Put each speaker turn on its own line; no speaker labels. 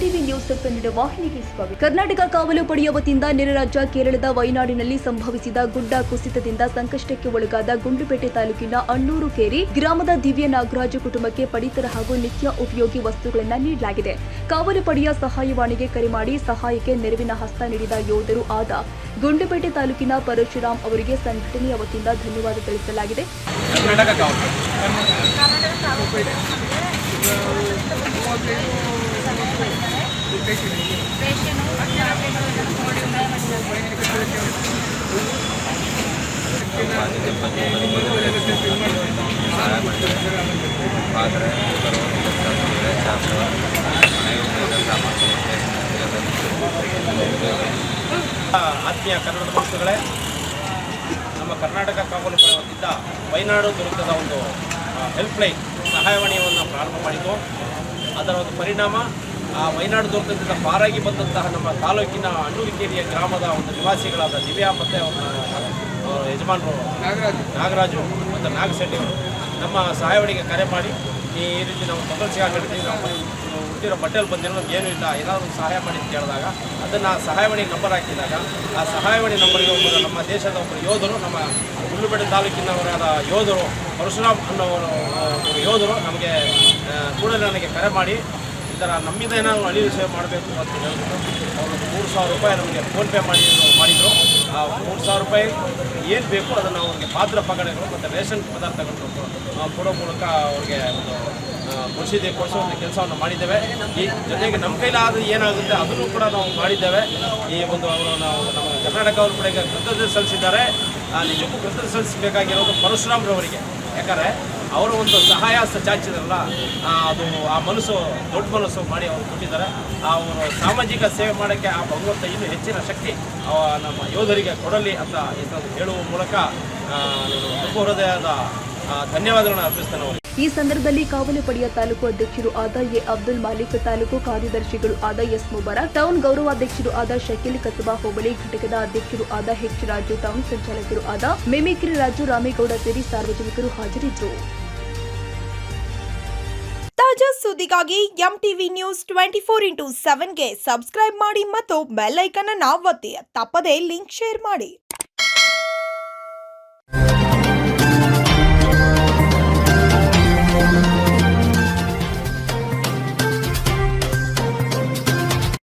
ಕನ್ನಡ ವಾಹಿನಿಗೆ ಸ್ವಾಗತ. ಕರ್ನಾಟಕ ಕಾವಲು ಪಡೆಯ ವತಿಯಿಂದ ನೆರೆ ರಾಜ್ಯ ಕೇರಳದ ವಯನಾಡಿನಲ್ಲಿ ಸಂಭವಿಸಿದ ಗುಡ್ಡ ಕುಸಿತದಿಂದ ಸಂಕಷ್ಟಕ್ಕೆ ಒಳಗಾದ ಗುಂಡುಪೇಟೆ ತಾಲೂಕಿನ ಅಣ್ಣೂರು ಕೇರಿ ಗ್ರಾಮದ ದಿವ್ಯ ನಾಗರಾಜ ಕುಟುಂಬಕ್ಕೆ ಪಡಿತರ ಹಾಗೂ ನಿತ್ಯ ಉಪಯೋಗಿ ವಸ್ತುಗಳನ್ನು ನೀಡಲಾಗಿದೆ. ಕಾವಲು ಪಡೆಯ ಸಹಾಯವಾಣಿಗೆ ಕರೆ ಮಾಡಿ ಸಹಾಯಕ್ಕೆ ನೆರವಿನ ಹಸ್ತ ನೀಡಿದ ಯೋಧರು ಆದ ಗುಂಡುಪೇಟೆ ತಾಲೂಕಿನ ಪರಶುರಾಮ್ ಅವರಿಗೆ ಸಂಘಟನೆಯ ವತಿಯಿಂದ ಧನ್ಯವಾದ ತಿಳಿಸಲಾಗಿದೆ.
ಆತ್ಮೀಯ ಕನ್ನಡ ಬಂಧುಗಳೇ ನಮ್ಮ ಕರ್ನಾಟಕ ಕಾವಲು ಪಡೆ ವೈನಾಡು ದುರ್ಗದ ಒಂದು ಹೆಲ್ಪ್ಲೈನ್ ಸಹಾಯವಾಣಿಯನ್ನು ಪ್ರಾರಂಭ ಮಾಡಿತು ಅದರ ಒಂದು ಪರಿಣಾಮ ಆ ಮೈನಾಡು ದುರ್ಗದಿಂದ ಪಾರಾಗಿ ಬಂದಂತಹ ನಮ್ಮ ತಾಲೂಕಿನ ಅಣ್ಣುವಿಕೇರಿಯ ಗ್ರಾಮದ ಒಂದು ನಿವಾಸಿಗಳಾದ ದಿವ್ಯಾ ಮತ್ತು ಅವರ ಯಜಮಾನರು ನಾಗರಾಜು. ನಾಗರಾಜು ಮತ್ತು ನಾಗಶೆಟ್ಟಿ ನಮ್ಮ ಸಹಾಯವಾಣಿಗೆ ಕರೆ ಮಾಡಿ ಈ ರೀತಿ ನಾವು ತೊಂದರೆ ಸಿಗಾಕೊಂಡಿದ್ದೀವಿ ನಾವು ಹುಟ್ಟಿರೋ ಬಟ್ಟೆಯಲ್ಲಿ ಬಂದಿರೋ ಏನೂ ಇಲ್ಲ ಏನಾದರೂ ಸಹಾಯ ಮಾಡಿ ಅಂತ ಕೇಳಿದಾಗ ಅದನ್ನು ಸಹಾಯವಾಣಿ ನಂಬರ್ ಹಾಕಿದಾಗ ಆ ಸಹಾಯವಾಣಿ ನಂಬರ್ಗೆ ಒಬ್ಬರು ನಮ್ಮ ದೇಶದ ಒಬ್ಬರು ಯೋಧರು ನಮ್ಮ ಹುಲ್ಲುಬೇಟೆ ತಾಲೂಕಿನವರಾದ ಯೋಧರು ಪರಶುರಾಮ್ ಅನ್ನೋ ಯೋಧರು ನಮಗೆ ಕೂಡಲೇ ನನಗೆ ಕರೆ ಮಾಡಿ ಈ ಥರ ನಮ್ಮಿಂದ ಏನಾದರೂ ಸೇವೆ ಮಾಡಬೇಕು ಅಂತ ಹೇಳಿದ್ರು ಅವರು ಮೂರು ಸಾವಿರ ರೂಪಾಯಿ ನಮಗೆ ಫೋನ್ಪೇ ಮಾಡಿ ಮಾಡಿದರು. ಆ ಮೂರು ಸಾವಿರ ರೂಪಾಯಿ ಏನು ಬೇಕು ಅದನ್ನು ಅವ್ರಿಗೆ ಪಾತ್ರ ಪಗಡೆಗಳು ಮತ್ತು ರೇಷನ್ ಪದಾರ್ಥಗಳನ್ನು ಆ, ಕೊಡೋ ಮೂಲಕ ಅವ್ರಿಗೆ ಒಂದು ಕೊಡಿಸಿದೆ ಕೊಡಿಸೋ ಒಂದು ಕೆಲಸವನ್ನು ಮಾಡಿದ್ದೇವೆ. ಈ ಜೊತೆಗೆ ನಮ್ಮ ಕೈಲಾದ ಏನಾಗುತ್ತೆ ಅದನ್ನು ಕೂಡ ನಾವು ಮಾಡಿದ್ದೇವೆ. ಈ ಒಂದು ಅವರು ನಾವು ನಮ್ಮ ಕರ್ನಾಟಕ ಅವ್ರ ಕಡೆಗೆ ಕೃತಜ್ಞತೆ ಸಲ್ಲಿಸಿದ್ದಾರೆ. ನಿಜಕ್ಕೂ ಕೃತಜ್ಞತೆ ಸಲ್ಲಿಸಬೇಕಾಗಿರೋದು ಪರಶುರಾಮ್ರವರಿಗೆ. ಯಾಕಂದರೆ ಅವರು ಒಂದು ಸಹಾಯ ಚಾಚಿದ್ರಲ್ಲ ಅದು ಆ ಮನಸ್ಸು, ದೊಡ್ಡ ಮನಸ್ಸು ಮಾಡಿ ಅವರು ಕೊಟ್ಟಿದ್ದಾರೆ. ಆ, ಅವರು ಸಾಮಾಜಿಕ ಸೇವೆ ಮಾಡೋಕ್ಕೆ ಆ ಭಗವಂತ ಇನ್ನೂ ಹೆಚ್ಚಿನ ಶಕ್ತಿ ನಮ್ಮ ಯೋಧರಿಗೆ ಕೊಡಲಿ ಅಂತ ಇದನ್ನು ಹೇಳುವ ಮೂಲಕ ಹೃದಯದ ಧನ್ಯವಾದಗಳನ್ನು
ಈ ಸಂದರ್ಭದಲ್ಲಿ ಕಾವಲು ಪಡೆಯ ತಾಲೂಕು ಅಧ್ಯಕ್ಷರು ಆದ ಎ ಅಬ್ದುಲ್ ಮಾಲಿಕ್, ತಾಲೂಕು ಕಾರ್ಯದರ್ಶಿಗಳು ಆದ ಎಸ್ ಮುಬಾರ ಟೌನ್ ಗೌರವಾಧ್ಯಕ್ಷರು ಆದ ಶಕೀಲ್ ಕಸಬಾ ಹೋಬಳಿ, ಘಟಕದ ಅಧ್ಯಕ್ಷರು ಆದ ಹೆಚ್ ರಾಜು, ಟೌನ್ ಸಂಚಾಲಕರು ಆದ ಮಿಮಿಕ್ರಿ ರಾಜು ರಾಮೇಗೌಡ ಸೇರಿ ಸಾರ್ವಜನಿಕರು ಹಾಜರಿದ್ದರು.
ತಾಜಾ ಸುದ್ದಿಗಾಗಿ M TV news twenty four into seven subscribe ಮಾಡಿ ಮತ್ತು ಬೆಲ್ ಐಕನ್ ಅನ್ನು ಒತ್ತಿ. ತಪ್ಪದೇ ಲಿಂಕ್ ಶೇರ್ ಮಾಡಿ.